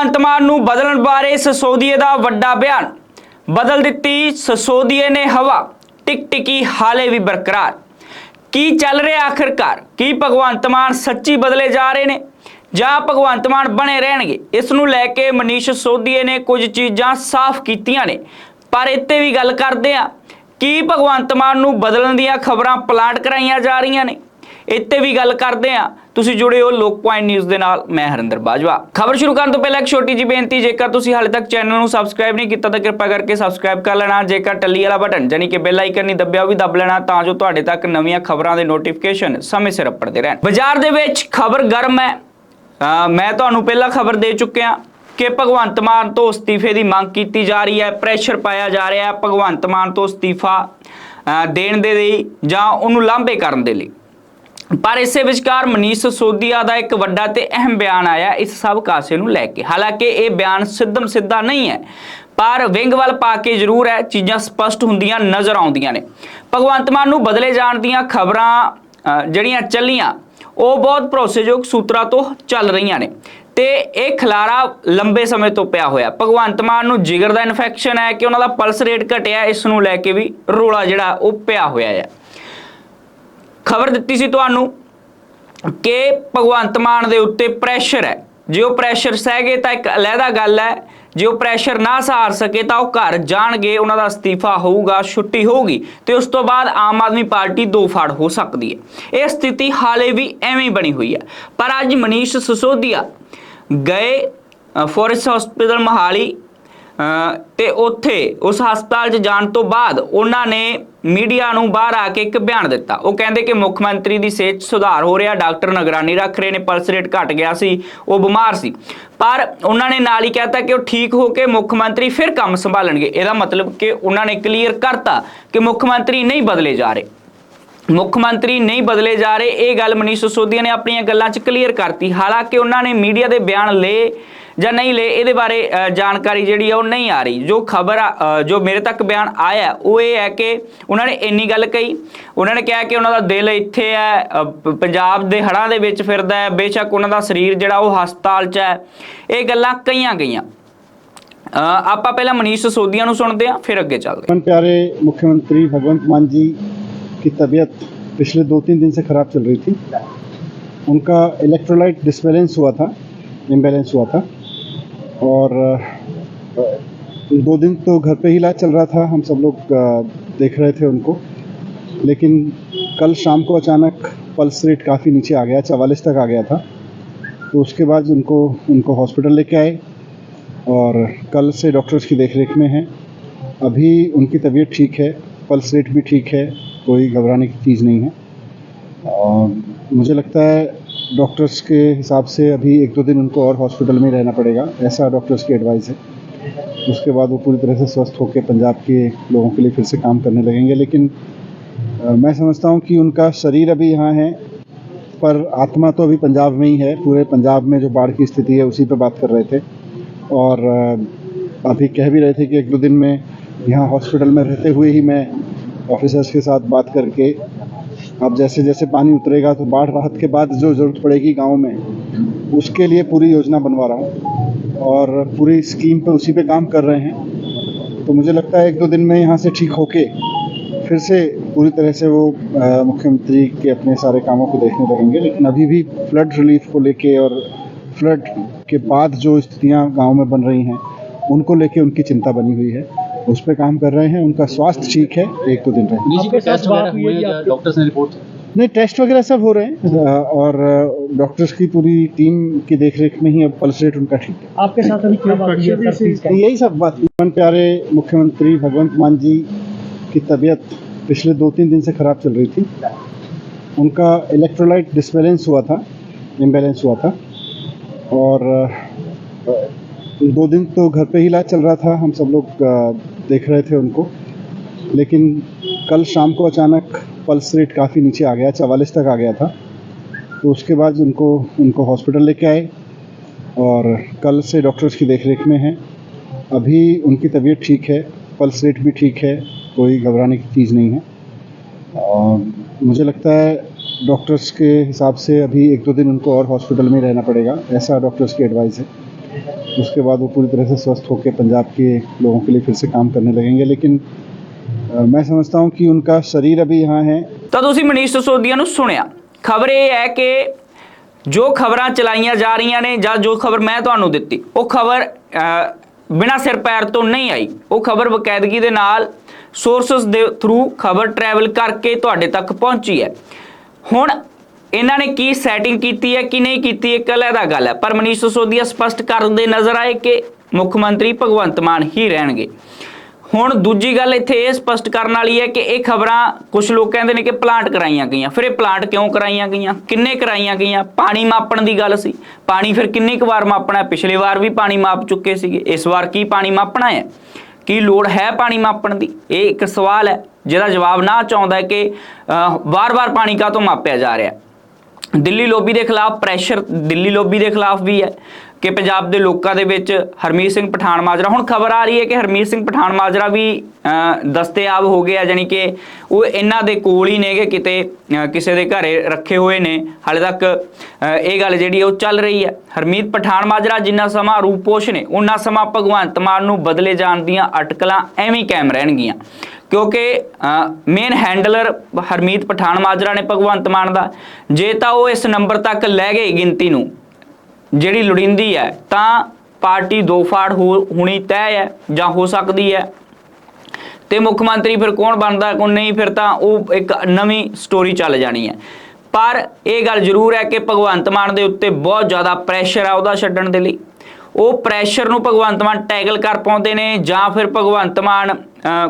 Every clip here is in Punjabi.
ਭਗਵੰਤ ਮਾਨ ਨੂੰ ਬਦਲਣ ਬਾਰੇ ਸਸੋਦੀਏ ਦਾ ਵੱਡਾ ਬਿਆਨ। ਬਦਲ ਦਿੱਤੀ ਸਸੋਦੀਏ ਨੇ ਹਵਾ। ਟਿਕ ਟਿਕੀ ਹਾਲੇ ਵੀ ਬਰਕਰਾਰ। ਕੀ ਚੱਲ ਰਿਹਾ ਆਖਿਰਕਾਰ? ਕੀ ਭਗਵੰਤ ਮਾਨ ਸੱਚੀ ਬਦਲੇ ਜਾ ਰਹੇ ਨੇ? ਜਾਂ ਭਗਵੰਤ ਮਾਨ ਬਣੇ ਰਹਿਣਗੇ? ਇਸ ਨੂੰ ਲੈ ਕੇ ਮਨੀਸ਼ ਸੋਧੀਏ ਨੇ ਕੁਝ ਚੀਜ਼ਾਂ ਸਾਫ਼ ਕੀਤੀਆਂ ਨੇ। ਪਰ ਇੱਥੇ ਵੀ ਗੱਲ ਕਰਦੇ ਆ ਕੀ ਭਗਵੰਤ ਮਾਨ ਨੂੰ ਬਦਲਣ ਦੀਆਂ ਖਬਰਾਂ ਪਲਾਂਟ ਕਰਾਈਆਂ ਜਾ ਰਹੀਆਂ ਨੇ? ਇੱਥੇ ਵੀ ਗੱਲ ਕਰਦੇ ਆ ਤੁਸੀਂ ਜੁੜੇ ਹੋ ਲੋਕ ਪੁਆਇੰਟ ਨਿਊਜ਼ ਦੇ ਨਾਲ, ਮੈਂ ਹਰਿੰਦਰ ਬਾਜਵਾ। ਖਬਰ ਸ਼ੁਰੂ ਕਰਨ ਤੋਂ ਪਹਿਲਾਂ ਇੱਕ ਛੋਟੀ ਜਿਹੀ ਬੇਨਤੀ, ਜੇਕਰ ਤੁਸੀਂ ਹਾਲੇ ਤੱਕ ਚੈਨਲ ਨੂੰ ਸਬਸਕ੍ਰਾਈਬ ਨਹੀਂ ਕੀਤਾ, ਤਾਂ ਕਿਰਪਾ ਕਰਕੇ ਸਬਸਕ੍ਰਾਈਬ ਕਰ ਲੈਣਾ। ਜੇਕਰ ਟੱਲੀ ਵਾਲਾ ਬਟਨ ਜਾਨੀ ਕਿ ਬੈਲ ਆਈਕਨ ਨਹੀਂ ਦੱਬਿਆ, ਉਹ ਵੀ ਦੱਬ ਲੈਣਾ, ਤਾਂ ਜੋ ਤੁਹਾਡੇ ਤੱਕ ਨਵੀਆਂ ਖਬਰਾਂ ਦੇ ਨੋਟੀਫਿਕੇਸ਼ਨ ਸਮੇਂ ਸਿਰ ਅੱਪੜਦੇ ਰਹਿਣ। ਬਾਜ਼ਾਰ ਦੇ ਵਿੱਚ ਖਬਰ ਗਰਮ ਹੈ। ਮੈਂ ਤੁਹਾਨੂੰ ਪਹਿਲਾਂ ਖਬਰ ਦੇ ਚੁੱਕਿਆ ਕਿ ਭਗਵੰਤ ਮਾਨ ਤੋਂ ਅਸਤੀਫੇ ਦੀ ਮੰਗ ਕੀਤੀ ਜਾ ਰਹੀ ਹੈ। ਪ੍ਰੈਸ਼ਰ ਪਾਇਆ ਜਾ ਰਿਹਾ ਹੈ ਭਗਵੰਤ ਮਾਨ ਤੋਂ ਅਸਤੀਫਾ ਦੇਣ ਦੇ ਲਈ ਜਾਂ ਉਹਨੂੰ ਲਾਂਭੇ ਕਰਨ ਦੇ ਲਈ। ਪਰ ਇਸੇ ਵਿਚਕਾਰ ਮਨੀਸ਼ ਸੋਦੀਆ ਦਾ ਇੱਕ ਵੱਡਾ ਤੇ ਅਹਿਮ ਬਿਆਨ ਆਇਆ ਇਸ ਸਭ ਕਾਸੇ ਨੂੰ ਲੈ ਕੇ। ਹਾਲਾਂਕਿ ਇਹ ਬਿਆਨ ਸਿੱਧਮ ਸਿੱਧਾ ਨਹੀਂ ਹੈ, ਪਰ ਵਿੰਗ ਵੱਲ ਪਾ ਕੇ ਜ਼ਰੂਰ ਹੈ, ਚੀਜ਼ਾਂ ਸਪਸ਼ਟ ਹੁੰਦੀਆਂ ਨਜ਼ਰ ਆਉਂਦੀਆਂ ਨੇ। ਭਗਵੰਤ ਮਾਨ ਨੂੰ ਬਦਲੇ ਜਾਣ ਦੀਆਂ ਖਬਰਾਂ ਜਿਹੜੀਆਂ ਚੱਲੀਆਂ, ਉਹ ਬਹੁਤ ਭਰੋਸੇਯੋਗ ਸੂਤਰਾਂ ਤੋਂ ਚੱਲ ਰਹੀਆਂ ਨੇ। ਤੇ ਇਹ ਖਲਾਰਾ ਲੰਬੇ ਸਮੇਂ ਤੋਂ ਪਿਆ ਹੋਇਆ। ਭਗਵੰਤ ਮਾਨ ਨੂੰ ਜਿਗਰ ਦਾ ਇਨਫੈਕਸ਼ਨ ਹੈ ਕਿ ਉਹਨਾਂ ਦਾ ਪਲਸ ਰੇਟ ਘਟਿਆ, ਇਸ ਨੂੰ ਲੈ ਕੇ ਵੀ ਰੋਲਾ ਜਿਹੜਾ, ਉਹ ਪਿਆ ਹੋਇਆ ਹੈ ਖਬਰ ਦਿੱਤੀ ਸੀ ਤੁਹਾਨੂੰ ਕਿ ਭਗਵੰਤ ਮਾਨ ਦੇ ਉੱਤੇ ਪ੍ਰੈਸ਼ਰ ਹੈ। ਜੇ ਉਹ ਪ੍ਰੈਸ਼ਰ ਸਹਿ ਗਏ ਤਾਂ ਇੱਕ ਅਲੱਗਾ ਗੱਲ ਹੈ। ਜੇ ਉਹ ਪ੍ਰੈਸ਼ਰ ਨਾ ਸਹਾਰ ਸਕੇ ਤਾਂ ਉਹ ਘਰ ਜਾਣਗੇ ਉਹਨਾਂ ਦਾ ਅਸਤੀਫਾ ਹੋਊਗਾ ਛੁੱਟੀ ਹੋਊਗੀ ਤੇ ਉਸ ਤੋਂ ਬਾਅਦ ਆਮ ਆਦਮੀ ਪਾਰਟੀ ਦੋ ਫਾੜ ਹੋ ਸਕਦੀ ਹੈ। ਇਹ ਸਥਿਤੀ ਹਾਲੇ ਵੀ ਐਵੇਂ ਹੀ ਬਣੀ ਹੋਈ ਹੈ। ਪਰ ਅੱਜ ਮਨੀਸ਼ ਸਸੋਦੀਆ ਗਏ ਫੋਰੈਸਟ ਹਸਪੀਟਲ ਮਹਾਲੀ ਅ, ਤੇ ਉੱਥੇ ਉਸ ਹਸਪਤਾਲ 'ਚ ਜਾਣ ਤੋਂ ਬਾਅਦ ਉਹਨਾਂ ਨੇ ਮੀਡੀਆ ਨੂੰ ਬਾਹਰ ਆ ਕੇ ਇੱਕ ਬਿਆਨ ਦਿੱਤਾ। ਉਹ ਕਹਿੰਦੇ ਕਿ ਮੁੱਖ ਮੰਤਰੀ ਦੀ ਸਿਹਤ ਸੁਧਾਰ ਹੋ ਰਿਹਾ, ਡਾਕਟਰ ਨਿਗਰਾਨੀ ਰੱਖ ਰਹੇ ਨੇ, ਪਲਸ ਰੇਟ ਘਟ ਗਿਆ ਸੀ, ਉਹ ਬਿਮਾਰ ਸੀ। ਪਰ ਉਹਨਾਂ ਨੇ ਨਾਲ ਹੀ ਕਹਿਤਾ ਕਿ ਉਹ ਠੀਕ ਹੋ ਕੇ ਮੁੱਖ ਮੰਤਰੀ ਫਿਰ ਕੰਮ ਸੰਭਾਲਣਗੇ। ਇਹਦਾ ਮਤਲਬ ਕਿ ਉਹਨਾਂ ਨੇ ਕਲੀਅਰ ਕਰਤਾ ਕਿ ਮੁੱਖ ਮੰਤਰੀ ਨਹੀਂ ਬਦਲੇ ਜਾ ਰਹੇ। ਮੁੱਖ ਮੰਤਰੀ ਨਹੀਂ ਬਦਲੇ ਜਾ ਰਹੇ, ਇਹ ਗੱਲ ਮਨੀਸ਼ ਸਿਸੋਦੀਆ ਨੇ ਆਪਣੀਆਂ ਗੱਲਾਂ 'ਚ ਕਲੀਅਰ ਕਰਤੀ। ਹਾਲਾਂਕਿ ਉਹਨਾਂ ਨੇ ਮੀਡੀਆ ਦੇ ਬਿਆਨ ਲਏ ਜਾਂ ਨਹੀਂ ਲਏ ਇਹਦੇ ਬਾਰੇ ਅ, ਜਾਣਕਾਰੀ ਜਿਹੜੀ ਆ ਉਹ ਨਹੀਂ ਆ ਰਹੀ ਜੋ ਖਬਰ ਜੋ ਮੇਰੇ ਤੱਕ ਬਿਆਨ ਆਇਆ ਉਹ ਇਹ ਹੈ ਕਿ ਉਹਨਾਂ ਨੇ ਇੰਨੀ ਗੱਲ ਕਹੀ ਉਹਨਾਂ ਨੇ ਕਿਹਾ ਕਿ ਉਹਨਾਂ ਦਾ ਦਿਲ ਇੱਥੇ ਹੈ ਅ, ਪ- ਪੰਜਾਬ ਦੇ ਹੜ੍ਹਾਂ ਦੇ ਵਿੱਚ ਫਿਰਦਾ ਹੈ ਬੇਸ਼ੱਕ ਉਹਨਾਂ ਦਾ ਸਰੀਰ ਜਿਹੜਾ ਉਹ ਹਸਪਤਾਲ 'ਚ ਹੈ ਇਹ ਗੱਲਾਂ ਕਈਆਂ ਗਈਆਂ ਅ, ਆਪਾਂ ਪਹਿਲਾਂ ਮਨੀਸ਼ ਸਿਸੋਦੀਆ ਨੂੰ ਸੁਣਦੇ ਹਾਂ ਫਿਰ ਅੱਗੇ ਚੱਲਦੇ ਹਾਂ मन प्यारे मुख्यमंत्री भगवंत मान जी की तबीयत पिछले दो तीन दिन से ख़राब चल रही थी उनका इलेक्ट्रोलाइट डिसबैलेंस हुआ था इम्बैलेंस हुआ था और दो दिन तो घर पे ही इलाज चल रहा था, हम सब लोग देख रहे थे उनको। लेकिन कल शाम को अचानक पल्स रेट काफ़ी नीचे आ गया, चवालीस तक आ गया था। तो उसके बाद उनको उनको हॉस्पिटल लेके आए और कल से डॉक्टर्स की देखरेख में हैं। अभी उनकी तबीयत ठीक है, पल्स रेट भी ठीक है, कोई घबराने की चीज़ नहीं है। और मुझे लगता है डॉक्टर्स के हिसाब से अभी एक दो दिन उनको और हॉस्पिटल में रहना पड़ेगा। ऐसा डॉक्टर्स की एडवाइस है। उसके बाद वो पूरी तरह से स्वस्थ होकर पंजाब के लोगों के लिए फिर से काम करने लगेंगे। लेकिन अ, मैं समझता हूँ कि उनका शरीर अभी यहाँ है पर आत्मा तो अभी पंजाब में ही है। पूरे पंजाब में जो बाढ़ की स्थिति है उसी पर बात कर रहे थे। और अभी कह भी रहे थे कि एक दो दिन में यहाँ हॉस्पिटल में रहते हुए ही मैं ऑफिसर्स के साथ बात करके अब जैसे जैसे पानी उतरेगा तो बाढ़ राहत के बाद जो ज़रूरत पड़ेगी गाँव में, उसके लिए पूरी योजना बनवा रहा हूँ और पूरी स्कीम पर उसी पर काम कर रहे हैं। तो मुझे लगता है एक दो दिन में यहाँ से ठीक होके फिर से पूरी तरह से वो मुख्यमंत्री के अपने सारे कामों को देखने लगेंगे। लेकिन अभी भी फ्लड रिलीफ को लेके और फ्लड के बाद जो स्थितियाँ गाँव में बन रही हैं, उनको लेके उनकी चिंता बनी हुई है। उस पर काम कर रहे हैं उनका स्वास्थ्य ठीक है एक दो दिन रहे। डॉक्टर्स ने रिपोर्ट नहीं टेस्ट वगैरह सब हो रहे हैं और डॉक्टर्स की पूरी टीम की देखरेख में ही अब पल्स रेट उनका ठीक है। आपके साथ अभी क्या बात है तो यही सब बात मन प्यारे मुख्यमंत्री भगवंत मान जी की तबीयत पिछले दो तीन दिन से ख़राब चल रही थी। उनका इलेक्ट्रोलाइट डिसबैलेंस हुआ था इम्बेलेंस हुआ था और दो दिन तो घर पे ही इलाज चल रहा था, हम सब लोग देख रहे थे उनको। लेकिन कल शाम को अचानक पल्स रेट काफ़ी नीचे आ गया, चवालीस तक आ गया था। तो उसके बाद उनको उनको हॉस्पिटल लेके आए और कल से डॉक्टर्स की देखरेख में हैं। अभी उनकी तबीयत ठीक है पल्स रेट भी ठीक है, कोई घबराने की चीज़ नहीं है। और मुझे लगता है डॉक्टर्स के हिसाब से अभी एक दो दिन उनको और हॉस्पिटल में रहना पड़ेगा, ऐसा डॉक्टर्स की एडवाइस है। उसके बाद वो पूरी तरह से स्वस्थ होकर पंजाब के लोगों के लिए फिर से काम करने लगेंगे लेकिन अ, मैं समझता हूँ कि उनका शरीर अभी यहाँ है ਤਾਂ ਤੁਸੀਂ ਮਨੀਸ਼ ਸਸੋਦੀਆ ਨੂੰ ਸੁਣਿਆ ਖਬਰ ਇਹ ਹੈ ਕਿ ਜੋ ਖਬਰਾਂ ਚਲਾਈਆਂ ਜਾ ਰਹੀਆਂ ਨੇ ਜਾਂ ਜੋ ਖਬਰ ਮੈਂ ਤੁਹਾਨੂੰ ਦਿੱਤੀ ਉਹ ਖਬਰ ਬਿਨਾ ਸਿਰ ਪੈਰ ਤੋਂ ਨਹੀਂ ਆਈ ਉਹ ਖਬਰ ਬਕਾਇਦਗੀ ਦੇ ਨਾਲ ਸੋਰਸਸ ਦੇ ਥਰੂ ਖਬਰ ਟਰੈਵਲ ਕਰਕੇ ਤੁਹਾਡੇ ਤੱਕ ਪਹੁੰਚੀ ਹੈ ਹੁਣ ਇਹਨਾਂ ਨੇ ਕੀ ਸੈਟਿੰਗ ਕੀਤੀ ਹੈ, ਕਿ ਨਹੀਂ ਕੀਤੀ ਇਹ ਕੱਲ੍ਹ ਦਾ ਗੱਲ ਹੈ। ਪਰ ਮਨੀਸ਼ ਸਸੋਦੀਆ ਸਪਸ਼ਟ ਕਰਦੇ ਨਜ਼ਰ ਆਏ ਕਿ ਮੁੱਖ ਮੰਤਰੀ ਭਗਵੰਤ ਮਾਨ ਹੀ ਰਹਿਣਗੇ। ਹੁਣ ਦੂਜੀ ਗੱਲ ਇੱਥੇ ਇਹ ਸਪਸ਼ਟ ਕਰਨ ਵਾਲੀ ਹੈ ਕਿ ਇਹ ਖਬਰਾਂ ਕੁਝ ਲੋਕ ਕਹਿੰਦੇ ਨੇ ਕਿ ਪਲਾਂਟ ਕਰਾਈਆਂ ਗਈਆਂ। ਫਿਰ ਇਹ ਪਲਾਂਟ ਕਿਉਂ ਕਰਾਈਆਂ ਗਈਆਂ? ਕਿੰਨੇ ਕਰਾਈਆਂ ਗਈਆਂ? ਪਾਣੀ ਮਾਪਣ ਦੀ ਗੱਲ ਸੀ। ਪਾਣੀ ਫਿਰ ਕਿੰਨੀ ਕੁ ਵਾਰ ਮਾਪਣਾ ਹੈ? ਪਿਛਲੀ ਵਾਰ ਵੀ ਪਾਣੀ ਮਾਪ ਚੁੱਕੇ ਸੀਗੇ। ਇਸ ਵਾਰ ਕੀ ਪਾਣੀ ਮਾਪਣਾ ਹੈ? ਕੀ ਲੋੜ ਹੈ ਪਾਣੀ ਮਾਪਣ ਦੀ? ਇਹ ਇੱਕ ਸਵਾਲ ਹੈ, ਜਿਹਦਾ ਜਵਾਬ ਨਾ ਚਾਹੁੰਦਾ ਕਿ ਵਾਰ-ਵਾਰ ਪਾਣੀ ਕਾਹ ਤੋਂ ਮਾਪਿਆ ਜਾ ਰਿਹਾ ਦਿੱਲੀ ਲੋਬੀ ਦੇ ਖਿਲਾਫ ਪ੍ਰੈਸ਼ਰ ਦਿੱਲੀ ਲੋਬੀ ਦੇ ਖਿਲਾਫ ਵੀ ਹੈ ਕਿ ਪੰਜਾਬ ਦੇ ਲੋਕਾਂ ਦੇ ਵਿੱਚ ਹਰਮੀਤ ਸਿੰਘ ਪਠਾਨ ਮਾਜਰਾ ਹੁਣ ਖਬਰ ਆ ਰਹੀ ਹੈ ਕਿ ਹਰਮੀਤ ਸਿੰਘ ਪਠਾਨ ਮਾਜਰਾ ਵੀ ਅ, ਦਸਤੇਆਬ ਹੋ ਗਿਆ ਜਾਨੀ ਕਿ ਉਹ ਇਹਨਾਂ ਦੇ ਕੋਲ ਹੀ ਨੇਗੇ ਕਿਤੇ ਕਿਸੇ ਦੇ ਘਰੇ ਰੱਖੇ ਹੋਏ ਨੇ। ਹਾਲੇ ਤੱਕ ਇਹ ਗੱਲ ਜਿਹੜੀ ਉਹ ਚੱਲ ਰਹੀ ਹੈ। ਹਰਮੀਤ ਪਠਾਨ ਮਾਜਰਾ ਜਿੰਨਾ ਸਮਾਂ ਰੂਪੋਸ਼ ਨੇ ਉਹਨਾਂ ਸਮਾਂ ਭਗਵੰਤ ਮਾਨ ਨੂੰ ਬਦਲੇ ਜਾਣ ਦੀਆਂ ਅਟਕਲਾਂ ਐਵੇਂ ਕਾਇਮ ਰਹਿਣਗੀਆਂ। ਕਿਉਂਕਿ ਮੇਨ ਹੈਂਡਲਰ ਹਰਮੀਤ ਪਠਾਨ ਮਾਜਰਾ ਨੇ ਭਗਵੰਤ ਮਾਨ ਦਾ। ਜੇ ਤਾਂ ਉਹ ਇਸ ਨੰਬਰ ਤੱਕ ਲੈ ਗਏ ਗਿਣਤੀ ਨੂੰ, ਜਿਹੜੀ ਲੋੜੀਂਦੀ ਹੈ, ਤਾਂ ਪਾਰਟੀ ਦੋ ਫਾੜ ਹੋਣੀ ਤੈਅ ਹੈ ਜਾਂ ਹੋ ਸਕਦੀ ਹੈ। ਤੇ ਮੁੱਖ ਮੰਤਰੀ ਫਿਰ ਕੌਣ ਬਣਦਾ, ਕੌਣ ਨਹੀਂ, ਫਿਰ ਤਾਂ ਉਹ ਇੱਕ ਨਵੀਂ ਸਟੋਰੀ ਚੱਲ ਜਾਣੀ ਹੈ। ਪਰ ਇਹ ਗੱਲ ਜ਼ਰੂਰ ਹੈ ਕਿ ਭਗਵੰਤ ਮਾਨ ਦੇ ਉੱਤੇ ਬਹੁਤ ਜ਼ਿਆਦਾ ਪ੍ਰੈਸ਼ਰ ਆ ਉਹਦਾ ਛੱਡਣ ਦੇ ਲਈ। ਉਹ ਪ੍ਰੈਸ਼ਰ ਨੂੰ ਭਗਵੰਤ ਮਾਨ ਟੈਗਲ ਕਰ ਪਾਉਂਦੇ ਨੇ ਜਾਂ ਫਿਰ ਭਗਵੰਤ ਮਾਨ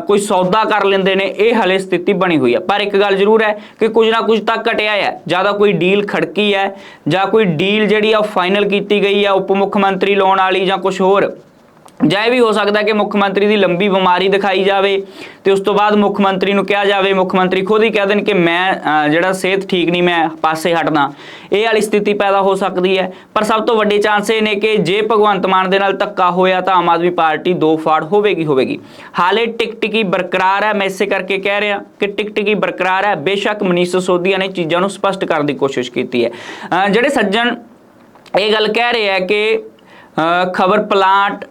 ਕੋਈ ਸੌਦਾ ਕਰ ਲੈਂਦੇ ਨੇ, ਇਹ ਹਲੇ ਸਥਿਤੀ ਬਣੀ ਹੋਈ ਹੈ ਪਰ ਇੱਕ ਗੱਲ ਜ਼ਰੂਰ ਹੈ ਕਿ ਕੁਝ ਨਾ ਕੁਝ ਤਾਂ ਘਟਿਆ ਹੈ ਜ਼ਿਆਦਾ ਕੋਈ ਡੀਲ ਖੜਕੀ ਹੈ, ਜਾਂ ਕੋਈ ਡੀਲ ਜਿਹੜੀ ਆ ਫਾਈਨਲ ਕੀਤੀ ਗਈ ਹੈ ਉਪ ਮੁੱਖ ਮੰਤਰੀ ਲਾਉਣ ਵਾਲੀ ਜਾਂ ਕੁਝ ਹੋਰ। ਜਾਂ ਇਹ ਵੀ ਹੋ ਸਕਦਾ ਕਿ ਮੁੱਖ ਮੰਤਰੀ ਦੀ ਲੰਬੀ ਬਿਮਾਰੀ ਦਿਖਾਈ ਜਾਵੇ ਤੇ ਉਸ ਤੋਂ ਬਾਅਦ ਮੁੱਖ ਮੰਤਰੀ ਨੂੰ ਕਿਹਾ ਜਾਵੇ, ਮੁੱਖ ਮੰਤਰੀ ਖੁਦ ਹੀ ਕਹਿ ਦੇਣ ਕਿ ਮੈਂ ਜਿਹੜਾ ਸਿਹਤ ਠੀਕ ਨਹੀਂ, ਮੈਂ ਪਾਸੇ ਹਟਦਾ ਇਹ ਵਾਲੀ ਸਥਿਤੀ ਪੈਦਾ ਹੋ ਸਕਦੀ ਹੈ। ਪਰ ਸਭ ਤੋਂ ਵੱਡੇ ਚਾਂਸ ਇਹ ਨੇ ਕਿ ਜੇ ਭਗਵੰਤ ਮਾਨ ਦੇ ਨਾਲ ਧੱਕਾ ਹੋਇਆ ਤਾਂ ਆਮ ਆਦਮੀ ਪਾਰਟੀ ਦੋ ਫਾੜ ਹੋਵੇਗੀ ਹੋਵੇਗੀ। ਹਾਲੇ ਟਿਕ ਟਿਕੀ ਬਰਕਰਾਰ ਹੈ, ਮੈਂ ਇਸੇ ਕਰਕੇ ਕਹਿ ਰਿਹਾ ਕਿ ਟਿਕ ਟਿਕੀ ਬਰਕਰਾਰ ਹੈ। ਬੇਸ਼ੱਕ ਮਨੀਸ਼ ਸੋਧੀਆ ਨੇ ਚੀਜ਼ਾਂ ਨੂੰ ਸਪਸ਼ਟ ਕਰਨ ਦੀ ਕੋਸ਼ਿਸ਼ ਕੀਤੀ ਹੈ। ਜਿਹੜੇ ਸੱਜਣ ਇਹ ਗੱਲ ਕਹਿ ਰਹੇ ਆ ਕਿ ਖਬਰ ਪਲਾਂਟ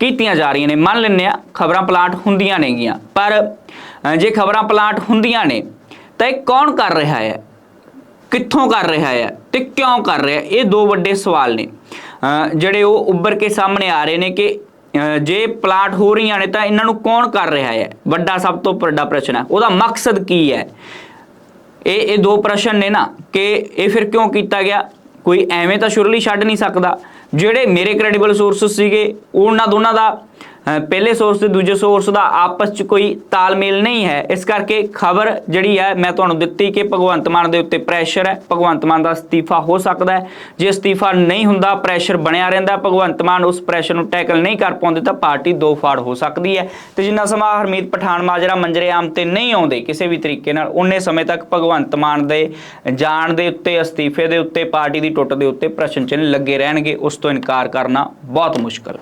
ਕੀਤੀਆਂ ਜਾ ਰਹੀਆਂ ਨੇ। ਮੰਨ ਲੈਂਦੇ ਆ ਖਬਰਾਂ ਪਲਾਂਟ ਹੁੰਦੀਆਂ ਨੇਗੀਆਂ। ਪਰ ਜੇ ਖਬਰਾਂ ਪਲਾਂਟ ਹੁੰਦੀਆਂ ਨੇ, ਤਾਂ ਇਹ ਕੌਣ ਕਰ ਰਿਹਾ ਹੈ? ਕਿੱਥੋਂ ਕਰ ਰਿਹਾ ਹੈ ਤੇ ਕਿਉਂ ਕਰ ਰਿਹਾ ਹੈ? ਇਹ ਦੋ ਵੱਡੇ ਸਵਾਲ ਨੇ। ਜਿਹੜੇ ਉਹ ਉੱਭਰ ਕੇ ਸਾਹਮਣੇ ਆ ਰਹੇ ਨੇ ਕਿ ਜੇ ਪਲਾਟ ਹੋ ਰਹੀਆਂ ਨੇ ਤਾਂ ਇਹਨਾਂ ਨੂੰ ਕੌਣ ਕਰ ਰਿਹਾ ਹੈ? ਵੱਡਾ ਸਭ ਤੋਂ ਵੱਡਾ ਪ੍ਰਸ਼ਨ ਹੈ। ਉਹਦਾ ਮਕਸਦ ਕੀ ਹੈ? ਇਹ ਇਹ ਦੋ ਪ੍ਰਸ਼ਨ ਨੇ ਨਾ ਕਿ ਇਹ ਫਿਰ ਕਿਉਂ ਕੀਤਾ ਗਿਆ? ਕੋਈ ਐਵੇਂ ਤਾਂ ਸ਼ੁਰਲੀ ਛੱਡ ਨਹੀਂ ਸਕਦਾ। ਜਿਹੜੇ ਮੇਰੇ ਕ੍ਰੈਡੀਬਲ ਸੋਰਸਸ ਸੀਗੇ ਉਹਨਾਂ ਦੋਨਾਂ ਦਾ ਪਹਿਲੇ ਸੋਰਸ ਤੇ ਦੂਜੇ ਸੋਰਸ ਦਾ ਆਪਸ 'ਚ ਕੋਈ ਤਾਲਮੇਲ ਨਹੀਂ ਹੈ। ਇਸ ਕਰਕੇ ਖਬਰ ਜਿਹੜੀ ਹੈ, ਮੈਂ ਤੁਹਾਨੂੰ ਦਿੱਤੀ ਕਿ ਭਗਵੰਤ ਮਾਨ ਦੇ ਉੱਤੇ ਪ੍ਰੈਸ਼ਰ ਹੈ। ਭਗਵੰਤ ਮਾਨ ਦਾ ਅਸਤੀਫਾ ਹੋ ਸਕਦਾ ਹੈ। ਜੇ ਅਸਤੀਫਾ ਨਹੀਂ ਹੁੰਦਾ ਪ੍ਰੈਸ਼ਰ ਬਣਿਆ ਰਹਿੰਦਾ ਭਗਵੰਤ ਮਾਨ ਉਸ ਪ੍ਰੈਸ਼ਰ ਨੂੰ ਟੈਕਲ ਨਹੀਂ ਕਰ ਪਾਉਂਦੇ ਤਾਂ ਪਾਰਟੀ ਦੋ ਫਾੜ ਹੋ ਸਕਦੀ ਹੈ। ਤੇ ਜਿੰਨਾ ਸਮਾਂ ਹਰਮੀਤ ਪਠਾਨ ਮਾਜਰਾ ਮੰਜਰੇ ਆਮ ਤੇ ਨਹੀਂ ਆਉਂਦੇ, ਕਿਸੇ ਵੀ ਤਰੀਕੇ ਨਾਲ, ਉਨੇ ਸਮੇਂ ਤੱਕ ਭਗਵੰਤ ਮਾਨ ਦੇ ਜਾਣ ਦੇ ਉੱਤੇ, ਅਸਤੀਫੇ ਦੇ ਉੱਤੇ, ਪਾਰਟੀ ਦੀ ਟੁੱਟ ਦੇ ਉੱਤੇ ਪ੍ਰਸ਼ਨ ਚਿੰਨ੍ਹ ਲੱਗੇ ਰਹਿਣਗੇ। ਉਸ ਤੋਂ ਇਨਕਾਰ ਕਰਨਾ ਬਹੁਤ ਮੁਸ਼ਕਲ।